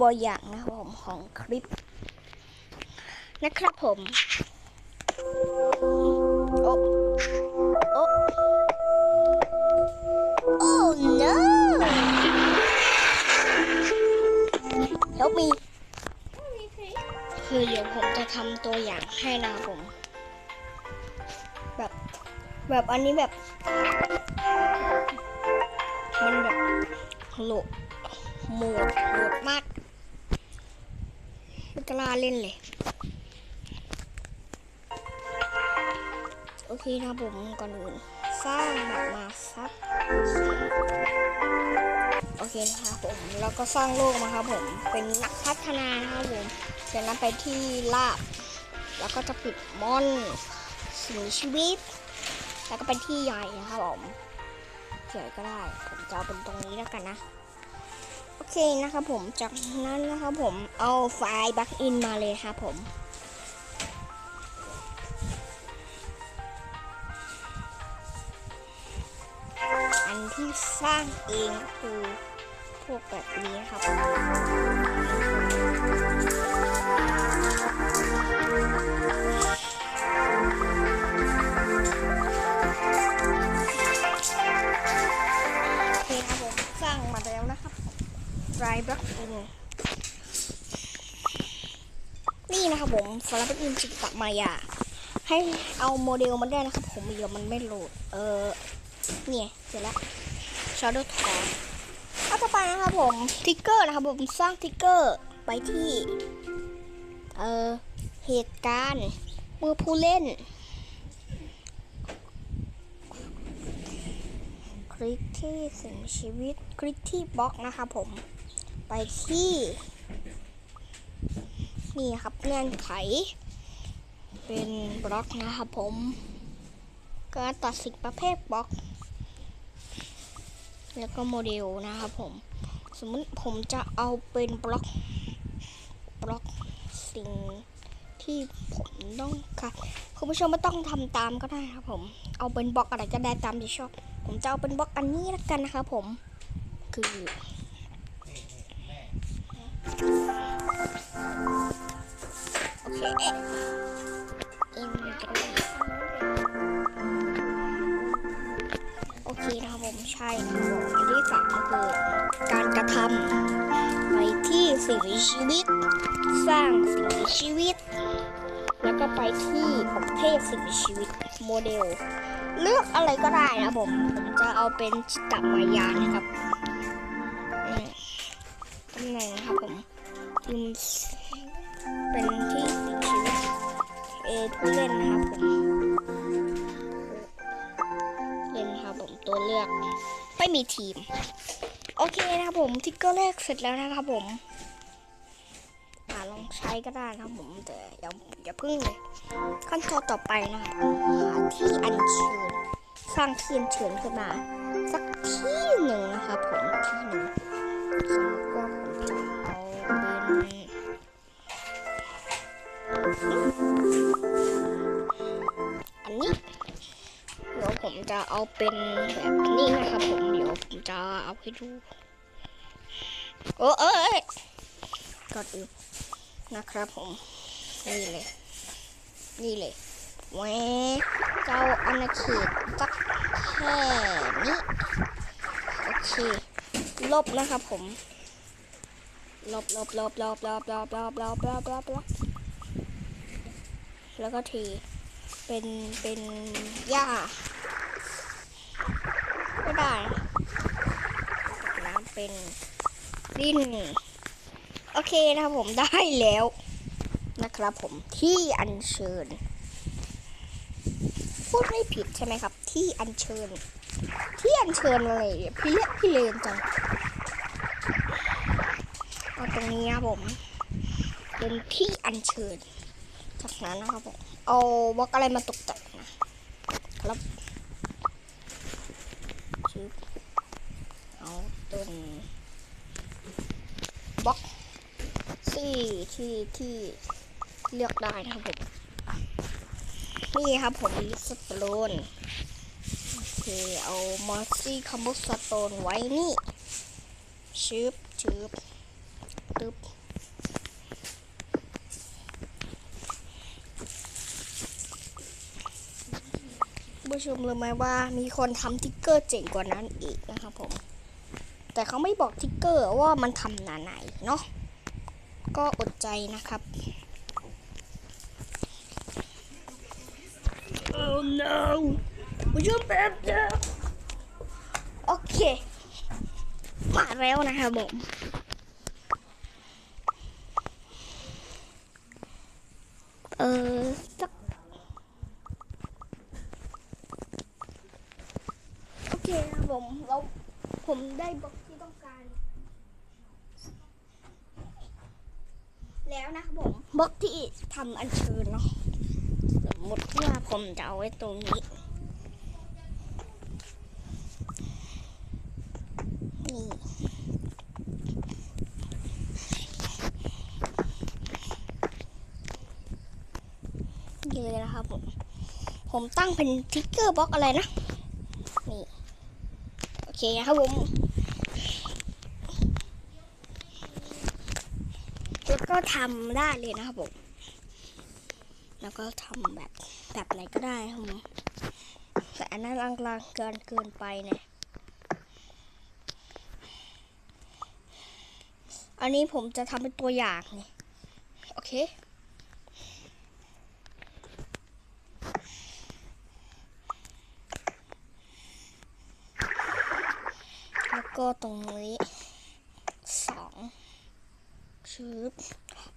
ตัวอย่างนะครับผมของคลิป นะครับผมโอ้โอ้โอ้ no help me คือเดี๋ยวผมจะทำตัวอย่างให้นะครับผม แบบแบบอันนี้แบบมันแบบโหลดโหมดโหดมาก ไม่กล้าเล่นเลย โอเคนะผมก่อนอื่นสร้างแบบมาซักโอเคนะครับผมแล้วก็สร้างโลกมาครับผมเป็นนักพัฒนานะครับผมเสร็จแล้วไปที่ลาบ แล้วก็จะปิดมอนสิ่งชีวิต แล้วก็ไปที่ใหญ่นะครับผมใหญ่ก็ได้ ผมจะเอาเป็นตรงนี้แล้วกันนะ เคนะครับผมจากนั้นนะครับผมเอาไฟล์บัคอินมาเลยครับผมอันที่สร้างเองคือพวกแบบนี้ครับโไรบัคอินนี่นะครับผมสารบัคอินจิตมายาให้เอาโมเดลมาได้นะครับผมเดี๋ยวมันไม่โหลด เออเนี่ยเสร็จแล้ว Shadow t o เอาต่อไปนะครับผมทิกเกอร์นะครับผมสร้างทิกเกอร์ไปที่ เออเหตุการณ์เมื่อผู้เล่น คลิกที่สิ่งชีวิต คลิกที่บล็อกนะครับผม ไปที่ นี่ครับเงื่อนไข เป็นบล็อกนะครับผมการตัดสินประเภทบล็อก แล้วก็โมเดลนะครับผม สมมติผมจะเอาเป็นบล็อกบล็อกสิ่งที่ผมต้องการคุณผู้ชมไม่ต้องทำตามก็ได้ครับผม เอาเป็นบล็อกอะไรก็ได้ตามที่ชอบ ผมจะเอาเป็นบล็อกอันนี้ละกันนะครับผม คือ โอเคอ็มตรงนี้โอเคนะครับผมใช่นะครับผมอันที่สามก็คือการกระทำไปที่สิ่งมีชีวิต สร้างสิ่งมีชีวิต แล้วก็ไปที่ประเภทสิ่งมีชีวิตโมเดล เลือกอะไรก็ได้นะครับผมผมจะเอาเป็นจิตมายานะครับตำแหน่งนะครับผม เป็นที่สิ่งมีชีวิตเอผู้เล่นนะครับผมเล่นครับผมตัวเลือกไม่มีทีม โอเคนะครับผมทิกเกอร์แรกเสร็จแล้วนะครับผมอ่าลองใช้ก็ได้นะครับผมแต่อย่าอย่าพึ่งเลยขั้นตอนต่อไปนะครับหาที่อัญเชิญสร้างที่อัญเชิญขึ้นมา สักที่หนึ่งนะครับผมที่หนึ่งสมมติว่ อันนี้เดี๋ยวผมจะเอาเป็นแบบนี้นะครับผมเดี๋ยวผมจะเอาให้ดูโอ้เอ้ยก่อนอื่นนะครับผม นี่เลย นี่เลยแหวเจ้าอาณาเขตสักแค่นี้โอเคลบนะครับผมลบลบลบลบลบลบลบลบลบลบลบ แล้วก็ทีเป็นเป็นหญ้าไม่ได้น้ำเป็นดินโอเคนะครับผมได้แล้วนะครับผมที่อัญเชิญ พูดไม่ผิดใช่ไหมครับ ที่อัญเชิญ ที่อัญเชิญอะไรเนี่ยพี่เรียกพี่เลนจังเอาตรงนี้ครับผม เป็นที่อัญเชิญ จากนั้นนะครับผมเอาบล็อกอะไรมาตกแต่งนะครับชื่อเอาต้นบล็อกที่ที่ที่เลือกได้นะครับผมนี่ครับผมลิสโตนโอเคเอามอสซี่คัมบุสโตนไว้นี่ชืบชืบ ตึ๊บ ผู้ชมรู้ไหมว่ามีคนทำทิกเกอร์เจ๋งกว่านั้นอีกนะครับผม แต่เขาไม่บอกทิกเกอร์ว่ามันทำหนาไหนเนาะก็อดใจนะครับ Oh no ผู้ชมแป๊บเดียวโอเค มาแล้วนะครับผมเออสักโอเคครับผมเราผมได้บล็อกที่ต้องการ แล้วนะ ครับผมบล็อกที่ทำอัญเชิญเนาะสมมติว่าผมจะเอาไว้ตรงนี้นี่นี่เลยนะครับผม ผมตั้งเป็นทิกเกอร์บล็อกอะไรนะ นี่ โอเคครับผม แล้ว ก็ทำได้เลยนะครับผม แล้วก็ทำแบบแบบไหนก็ได้ครับผมแต่อันนั้นลางๆเกินเกินไปเนี่ยอันนี้ผมจะทำเป็นตัวอย่างนี่โอเคแล้วก็ตรงนี้ ชืบ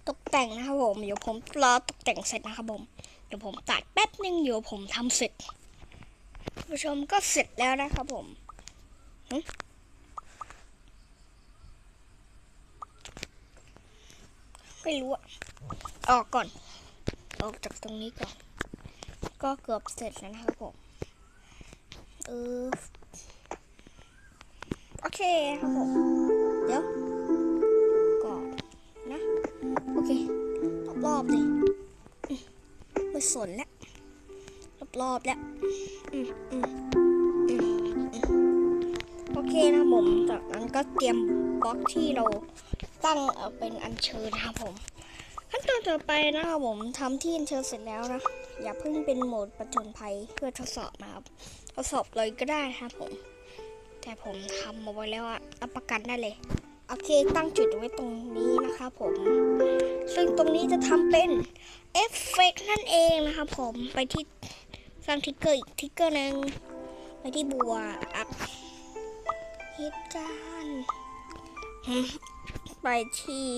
ตกแต่งนะครับผม เดี๋ยวผมรอตกแต่งเสร็จนะครับผม เดี๋ยวผมตัดแป๊บนึงเดี๋ยวผมทำเสร็จผู้ชมก็เสร็จแล้วนะครับผมไม่รู้อะออกก่อน ออกจากตรงนี้ก่อน ก็เกือบเสร็จแล้วนะครับผม เออ โอเคครับผม สนแล้วรอบๆแล้วโอเคนะผมจากนั้นก็เตรียมบล็อกที่เราตั้งเอาเป็นอัญเชิญนะครับผม ขั้นตอนต่อไปนะครับผมทำที่อัญเชิญเสร็จแล้วนะ อย่าเพิ่งเป็นโหมดประจนภัยเพื่อทดสอบนะครับ ทดสอบเลยก็ได้ครับผม แต่ผมทำเอาไว้แล้วอะรับประกันได้เลย โอเคตั้งจุดไว้ตรงนี้นะครับผม ซึ่งตรงนี้จะทำเป็นเอฟเฟกต์นั่นเองนะครับผมไปที่สร้างทิกเกอร์อีกทิกเกอร์หนึ่งไปที่บัวอัพฮิตจานไปที่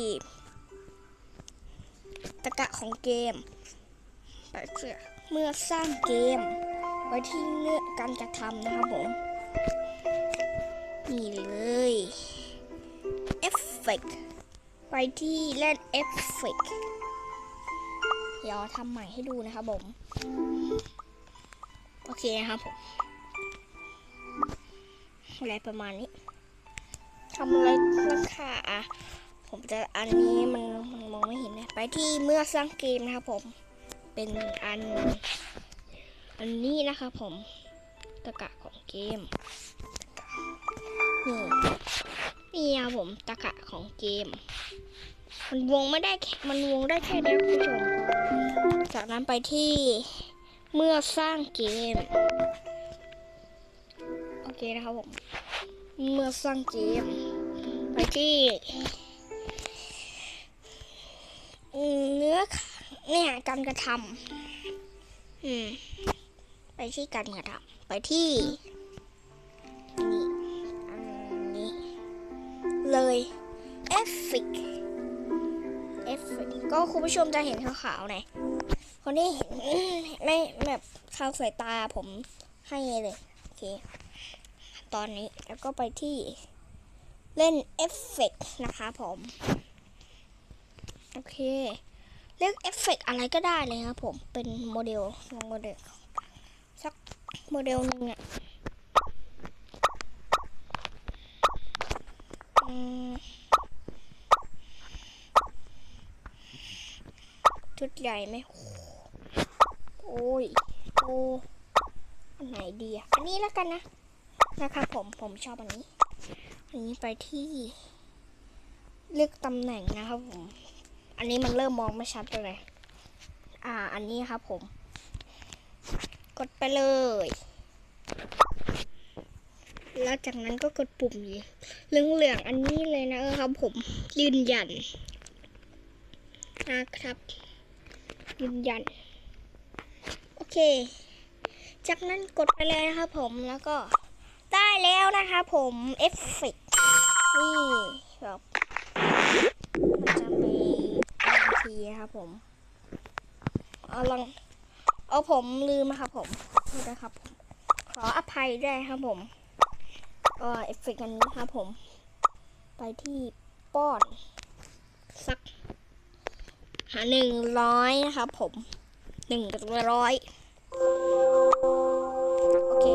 ตะกะของเกม ไปเพื่อเมื่อสร้างเกม ไว้ที่เนื้อการกระทำนะครับผม นี่เลย เอฟเฟกไปที่เล่นเอฟเฟกเดี๋ยวทำใหม่ให้ดูนะครับผม โอเคนะครับผมอะไรประมาณนี้ทำอะไรนะคะอะผมจะอันนี้มันมันมองไม่เห็นนะไปที่เมื่อสร้างเกมนะครับผม เป็นอัน อันนี้นะครับผมตะกะของเกมนี่ นี่ครับผมตะกะของเกม มันวงไม่ได้มันวงได้แค่นี้คุณผู้ชมจากนั้นไปที่เมื่อสร้างเกม โอเคนะครับผม เมื่อสร้างเกม ไปที่เนื้อเนี่ยการกระทำอืมไปที่การกระทำไปที่ เลยเอฟเฟกเอฟเฟกก็คุณผู้ชมจะเห็นขาวๆหน่อยคนนี้เห็นไม่แบบทางสายตาผมให้เลยโอเคตอนนี้แล้วก็ไปที่เล่นเอฟเฟกนะคะผมโอเคเลือกเอฟเฟกอะไรก็ได้เลยครับผมเป็นโมเดลโมเดลสักโมเดลหนึ่งอะ ชุดใหญ่ไหมโอ้ย โอ้อันไหนดีอะ อันนี้แล้วกันนะ นะครับผมผมชอบอันนี้ อันนี้ไปที่ เลือกตำแหน่งนะครับผม อันนี้มันเริ่มมองไม่ชัดเลย อ่า อันนี้ครับผม กดไปเลย แล้วจากนั้นก็กดปุ่มเหลืองๆอันนี้เลยนะครับผมยืนยันนะครับ ยืนยัน โอเค จากนั้นกดไปเลยนะครับผมแล้วก็ได้แล้วนะครับผมเอฟเฟกนี่แบบมันจะมีบางทีครับผมเอาลองเอาผมลืมนะครับผมนะครับขออภัยด้วยครับผม ก็เอฟเฟกต์กันนะครับผม ไปที่ป้อน สัก หาหนึ่งร้อยนะครับผมหนึ่งร้อยโอเค